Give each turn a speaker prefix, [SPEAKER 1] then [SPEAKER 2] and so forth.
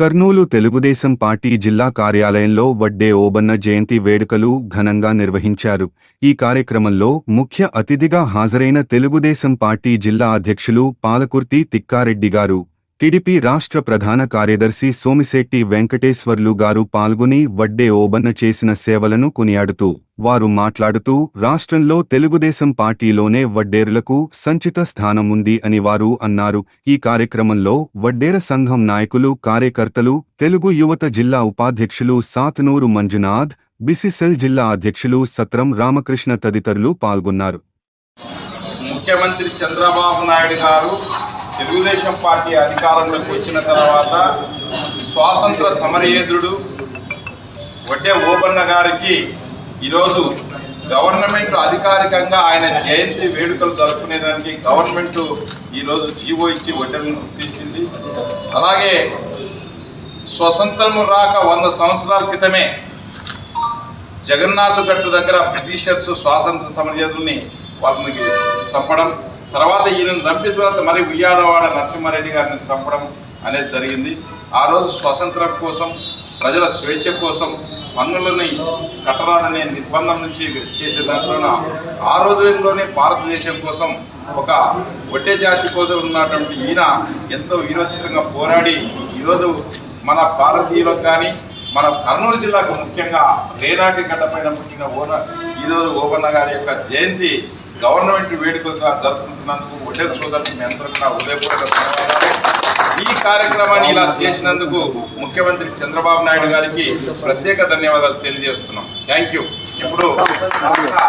[SPEAKER 1] Kurnool Telugu Desam party జిల్లా కార్యాలయంలో వడ్డే ఓబన్న జయంతి వేడుకలు ఘనంగా నిర్వహించారు. ఈ కార్యక్రమంలో ముఖ్య అతిథిగా హాజరైన తెలుగుదేశం పార్టీ జిల్లా అధ్యక్షులు పాలకుర్తి తిక్కారెడ్డి గారు. టీడీపీ రాష్ట్ర ప్రధాన కార్యదర్శి సోమిశెట్టి వెంకటేశ్వర్లు గారు పాల్గొని వడ్డే ఓబన్న చేసిన సేవలను కొనియాడుతూ వారు మాట్లాడుతూ రాష్ట్రంలో తెలుగుదేశం పార్టీలోనే వడ్డేరులకు సంచిత స్థానం ఉంది అని వారు అన్నారు. ఈ కార్యక్రమంలో వడ్డేర సంఘం నాయకులు కార్యకర్తలు తెలుగు యువత జిల్లా ఉపాధ్యక్షులు సాతనూరు మంజునాథ్ బిసిసెల్ జిల్లా అధ్యక్షులు సత్రం రామకృష్ణ తదితరులు పాల్గొన్నారు.
[SPEAKER 2] ముఖ్యమంత్రి చంద్రబాబు నాయుడు గారు తెలుగుదేశం పార్టీ అధికారంలోకి వచ్చిన తర్వాత స్వాతంత్ర సమరయోధుడు వడ్డే ఓబన్న గారికి ఈరోజు గవర్నమెంట్ అధికారికంగా ఆయన జయంతి వేడుకలు జరుపుకునేదానికి గవర్నమెంట్ ఈరోజు జీవో ఇచ్చి వడ్డెలను గుర్తించింది. అలాగే స్వతంత్రము రాక వంద సంవత్సరాల క్రితమే జగన్నాథ్ గట్టు దగ్గర బ్రిటిషర్స్ స్వాతంత్ర సమరయోధుల్ని వాళ్ళని చంపడం తర్వాత ఈయనను చంపిన తర్వాత మరి ఉయ్యాలవాడ నరసింహారెడ్డి గారిని చంపడం అనేది జరిగింది. ఆ రోజు స్వతంత్రం కోసం ప్రజల స్వేచ్ఛ కోసం పన్నులని కట్టరాదనే నిర్బంధం నుంచి చేసే దాంట్లోన ఆ రోజుల్లోనే భారతదేశం కోసం ఒక వడ్డే జాతి కోసం ఉన్నటువంటి ఈయన ఎంతో వీరోచితంగా పోరాడి ఈరోజు మన భారతీయులకు కానీ మన కర్నూలు జిల్లాకు ముఖ్యంగా రేనాటి గడ్డపైన పుట్టిన ఓన ఈరోజు ఓబన్న గారి యొక్క జయంతి గవర్నమెంట్ వేడుకగా జరుపుకుంటున్నందుకు ఒడ్డెల సోదరులకు మీ అందరూ కూడా ఉదయపూర్వక ధన్యవాదాలు. ఈ కార్యక్రమాన్ని ఇలా చేసినందుకు ముఖ్యమంత్రి చంద్రబాబు నాయుడు గారికి ప్రత్యేక ధన్యవాదాలు తెలియజేస్తున్నాం. థ్యాంక్ యూ ఇప్పుడు